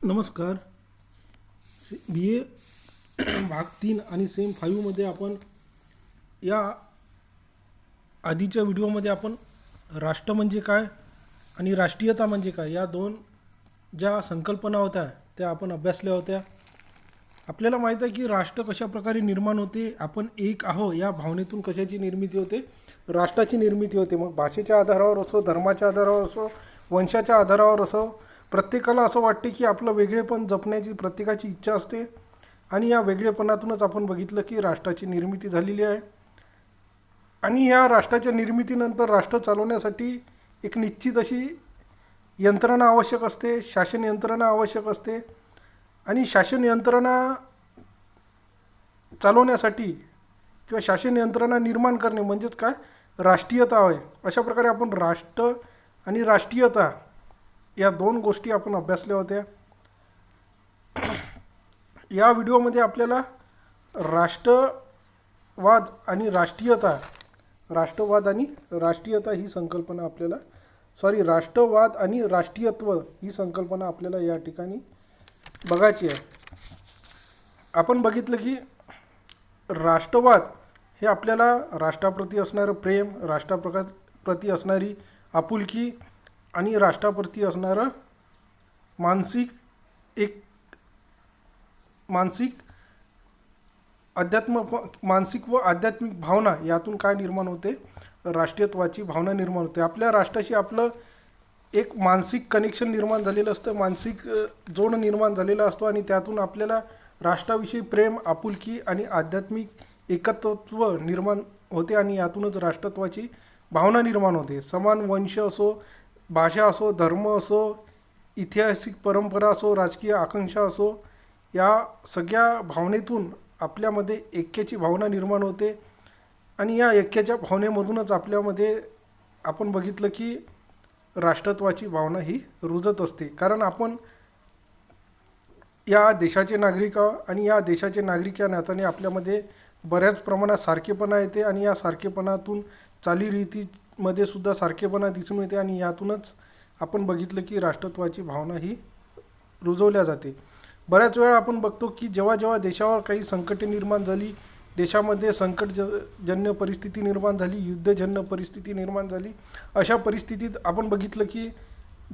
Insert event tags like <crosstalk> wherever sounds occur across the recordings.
नमस्कार. से बी ए <clears throat> भाग तीन आणि सेम फाईव्हमध्ये आपण या आधीच्या व्हिडिओमध्ये आपण राष्ट्र म्हणजे काय आणि राष्ट्रीयता म्हणजे काय या दोन ज्या संकल्पना होत्या त्या आपण अभ्यासल्या होत्या. आपल्याला माहीत आहे की राष्ट्र कशा प्रकारे निर्माण होते आपण एक आहो या भावनेतून कशाची निर्मिती होते? राष्ट्राची निर्मिती होते. मग भाषेच्या आधारावर असो धर्माच्या आधारावर असो वंशाच्या आधारावर असो प्रत्येकाला असं वाटते की आपलं वेगळेपण जपण्याची प्रत्येकाची इच्छा असते. आणि या वेगळेपणातूनच आपण बघितलं की राष्ट्राची निर्मिती झालेली आहे. आणि या राष्ट्राच्या निर्मितीनंतर राष्ट्र चालवण्यासाठी एक निश्चित अशी यंत्रणा आवश्यक असते शासन यंत्रणा आवश्यक असते. आणि शासन यंत्रणा चालवण्यासाठी किंवा शासन यंत्रणा निर्माण करणे म्हणजेच काय? राष्ट्रीयता आहे. अशा प्रकारे आपण राष्ट्र आणि राष्ट्रीयता या दोन गोष्टी आपण अभ्यासल्या होत्या. या व्हिडिओमध्ये आपल्याला राष्ट्रवाद आणि राष्ट्रीयता राष्ट्रवाद आणि राष्ट्रीयता ही संकल्पना आपल्याला सॉरी राष्ट्रवाद आणि राष्ट्रीयत्व ही संकल्पना आपल्याला या ठिकाणी बघायची आहे. आपण बघितलं की राष्ट्रवाद हे आपल्याला राष्ट्राप्रती असणारं प्रेम राष्ट्राप्रका प्रती असणारी आपुलकी आणि राष्ट्राप्रती असणारं मानसिक एक मानसिक अध्यात्म मानसिक व आध्यात्मिक भावना यातून काय निर्माण होते? राष्ट्रीयत्वाची भावना निर्माण होते. आपल्या राष्ट्राशी आपलं एक मानसिक कनेक्शन निर्माण झालेलं असतं मानसिक जोड निर्माण झालेला असतो आणि त्यातून आपल्याला राष्ट्राविषयी प्रेम आपुलकी आणि आध्यात्मिक एकत्व निर्माण होते आणि यातूनच राष्ट्रत्वाची भावना निर्माण होते. समान वंश असो भाषा असो धर्म असो ऐतिहासिक परंपरा असो राजकीय आकांक्षा असो या सगळ्या भावनेतून आपल्यामध्ये ऐक्याची भावना निर्माण होते. आणि या ऐक्याच्या भावनेमधूनच आपल्यामध्ये आपण बघितलं की राष्ट्रत्वाची भावना ही रुजत असते. कारण आपण या देशाचे नागरिक आणि या देशाचे नागरिक या नात्याने आपल्यामध्ये बऱ्याच प्रमाणात सारखेपणा येते आणि या सारखेपणातून चालीरीती मध्ये सुद्धा सारखेपणा दिसून येते आणि यातूनच आपण बघितलं की राष्ट्रत्वाची भावना ही रुजवल्या जाते. बऱ्याच वेळा आपण बघतो की जेव्हा जेव्हा देशावर काही संकटे निर्माण झाली देशामध्ये संकटजन्य जन्य परिस्थिती निर्माण झाली युद्धजन्य परिस्थिती निर्माण झाली अशा परिस्थितीत आपण बघितलं की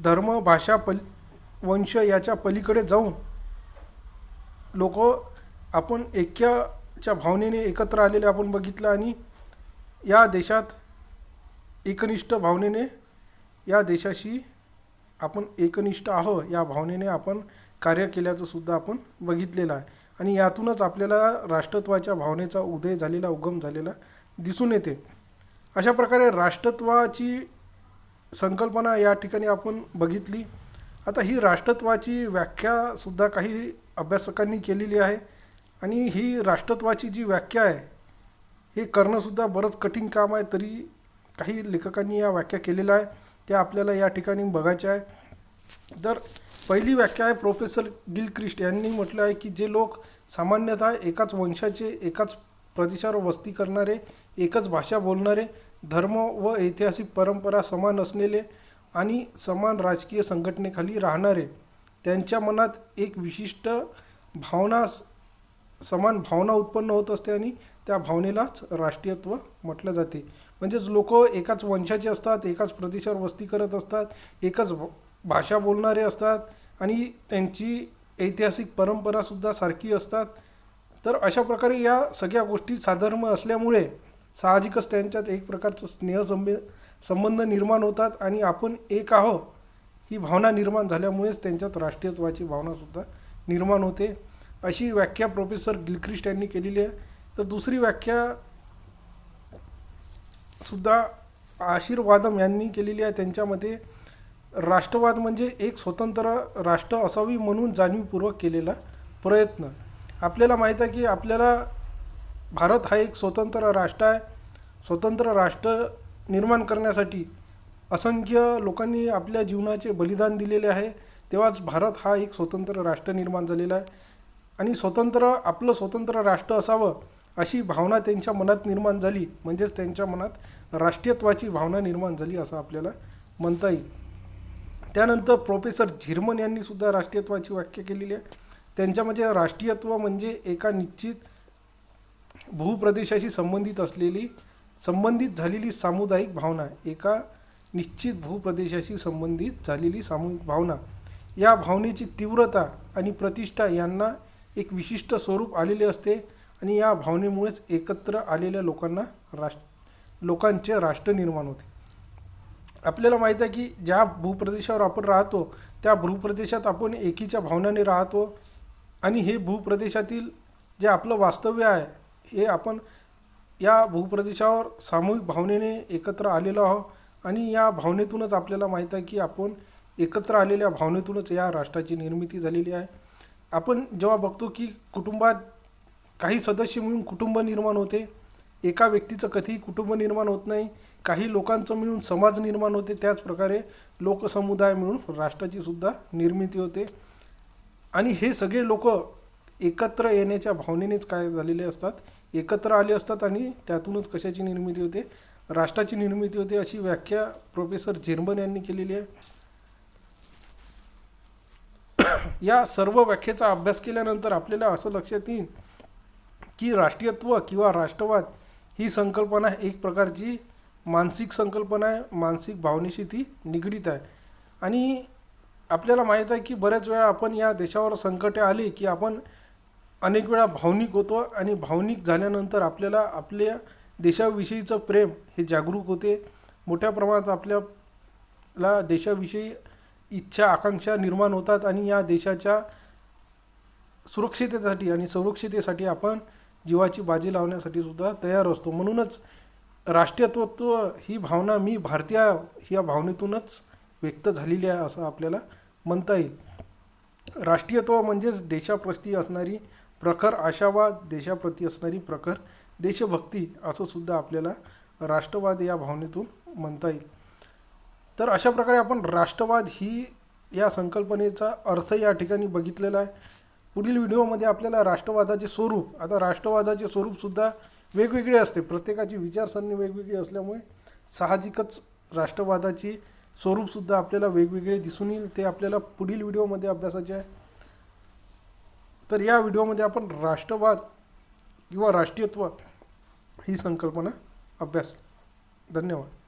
धर्म भाषा पल वंश याच्या पलीकडे जाऊन लोक आपण ऐक्याच्या भावनेने एकत्र आलेले आपण बघितलं आणि या देशात एकनिष्ठ भावनेने या देशाशी आपण एकनिष्ठ आहो या भावनेने आपण कार्य केल्याचं सुद्धा आपण बघितलेलं आहे. आणि यातूनच आपल्याला राष्ट्रत्वाच्या भावनेचा उदय झालेला उगम झालेला दिसून येते. अशा प्रकारे राष्ट्रत्वाची संकल्पना या ठिकाणी आपण बघितली. आता ही राष्ट्रत्वाची व्याख्यासुद्धा काही अभ्यासकांनी केलेली आहे. आणि ही राष्ट्रत्वाची जी व्याख्या आहे हे करणंसुद्धा बरंच कठीण काम आहे तरी काही लेखकांनी या व्याख्या केलेल्या आहे त्या आपल्याला या ठिकाणी बघायच्या आहे. तर पहिली व्याख्या आहे प्रोफेसर गिलक्रिस्ट. यांनी म्हटलं आहे की जे लोक सामान्यतः एकाच वंशाचे एकाच प्रदेशावर वस्ती करणारे एकच भाषा बोलणारे धर्म व ऐतिहासिक परंपरा समान असलेले आणि समान राजकीय संघटनेखाली राहणारे त्यांच्या मनात एक विशिष्ट भावना समान भावना उत्पन्न होत असते आणि त्या भावनेलाच राष्ट्रीयत्व म्हटलं जाते. म्हणजेच लोक एकाच वंशाचे असतात एकाच प्रदेशावर वस्ती करत असतात एकच भाषा बोलणारे असतात आणि त्यांची ऐतिहासिक परंपरासुद्धा सारखी असतात. तर अशा प्रकारे या सगळ्या गोष्टी साधर्म असल्यामुळे साहजिकच त्यांच्यात एक प्रकारचं स्नेहसंबे संबंध निर्माण होतात आणि आपण एक आहो ही भावना निर्माण झाल्यामुळेच त्यांच्यात राष्ट्रीयत्वाची भावनासुद्धा निर्माण होते. अशी व्याख्या प्रोफेसर गिलख्रिस्ट यांनी केलेली आहे. तर दुसरी व्याख्या सुद्धा आशीर्वादम यांनी केलेली आहे. त्यांच्यामध्ये राष्ट्रवाद म्हणजे एक स्वतंत्र राष्ट्र असावी म्हणून जाणीवपूर्वक केलेला प्रयत्न. आपल्याला माहीत आहे की आपल्याला भारत हा एक स्वतंत्र राष्ट्र आहे. स्वतंत्र राष्ट्र निर्माण करण्यासाठी असंख्य लोकांनी आपल्या जीवनाचे बलिदान दिलेले आहे. तेव्हाच भारत हा एक स्वतंत्र राष्ट्र निर्माण झालेला आहे. आणि स्वतंत्र आपलं स्वतंत्र राष्ट्र असावं अशी भावना त्यांच्या मनात निर्माण झाली. म्हणजेच त्यांच्या मनात राष्ट्रीयत्वाची भावना निर्माण झाली असं आपल्याला म्हणता येईल. त्यानंतर प्रोफेसर झिरमन यांनी सुद्धा राष्ट्रीयत्वाची व्याख्या केलेली आहे. त्यांच्यामध्ये राष्ट्रीयत्व म्हणजे एका निश्चित भूप्रदेशाशी संबंधित असलेली संबंधित झालेली सामुदायिक भावना एका निश्चित भूप्रदेशाशी संबंधित झालेली सामूहिक भावना. या भावनेची तीव्रता आणि प्रतिष्ठा यांना एक विशिष्ट स्वरूप आलेले असते आणि या भावनेमुळेच एकत्र आलेल्या लोकांना राष्ट्र लोकांचे राष्ट्र निर्माण होते. आपल्याला माहीत आहे की ज्या भूप्रदेशावर आपण राहतो त्या भूप्रदेशात आपण एकीच्या भावनाने राहतो आणि हे भूप्रदेशातील जे आपलं वास्तव्य आहे हे आपण या भूप्रदेशावर सामूहिक भावनेने एकत्र आलेलो आहोत आणि या भावनेतूनच आपल्याला माहीत आहे की आपण एकत्र आलेल्या भावनेतूनच या राष्ट्राची निर्मिती झालेली आहे. आपण जेव्हा बघतो की कुटुंबात काही सदस्य मिळून कुटुंब निर्माण होते एका व्यक्तीचं कधीही कुटुंब निर्माण होत नाही काही लोकांचं मिळून समाज निर्माण होते त्याचप्रकारे लोकसमुदाय मिळून राष्ट्राची सुद्धा निर्मिती होते. आणि हे सगळे लोक एकत्र येण्याच्या भावनेनेच काय झालेले असतात एकत्र आले असतात आणि त्यातूनच कशाची निर्मिती होते? राष्ट्राची निर्मिती होते अशी व्याख्या प्रोफेसर झिरमन यांनी केलेली आहे. या सर्व व्याख्येचा अभ्यास केल्यानंतर आपल्याला असं लक्षात येईल की राष्ट्रीयत्व किंवा राष्ट्रवाद ही संकल्पना एक प्रकारची मानसिक संकल्पना आहे मानसिक भावनेशी ती निगडीत आहे. आणि आपल्याला माहीत आहे की बऱ्याच वेळा आपण या देशावर संकटे आली की आपण अनेक वेळा भावनिक होतो आणि भावनिक झाल्यानंतर आपल्याला आपल्या देशाविषयीचं प्रेम हे जागरूक होते. मोठ्या प्रमाणात आपल्याला देशाविषयी इच्छा आकांक्षा निर्माण होतात आणि या देशाच्या सुरक्षितेसाठी आणि संरक्षितेसाठी आपण जीवाची बाजी लावण्यासाठी सुद्धा तयार असतो. म्हणूनच राष्ट्रीयत्व ही भावना मी भारतीय ह्या या भावनेतूनच व्यक्त झालेली आहे असं आपल्याला म्हणता येईल. राष्ट्रीयत्व म्हणजेच देशाप्रती असणारी प्रखर आशावाद देशाप्रती असणारी प्रखर देशभक्ती असं सुद्धा आपल्याला राष्ट्रवाद या भावनेतून म्हणता येईल. तर अशा प्रकारे आपण राष्ट्रवाद ही या संकल्पनेचा अर्थ या ठिकाणी बघितलेला आहे. पुढील व्हिडिओमध्ये आपल्याला राष्ट्रवादाचे स्वरूप आता राष्ट्रवादाचे स्वरूपसुद्धा वेगवेगळे असते. प्रत्येकाची विचारसरणी वेगवेगळी असल्यामुळे साहजिकच राष्ट्रवादाची स्वरूपसुद्धा आपल्याला वेगवेगळे दिसून येईल. ते आपल्याला पुढील व्हिडिओमध्ये अभ्यासाचे आहे. तर या व्हिडिओमध्ये आपण राष्ट्रवाद किंवा राष्ट्रीयत्व ही संकल्पना अभ्यास धन्यवाद.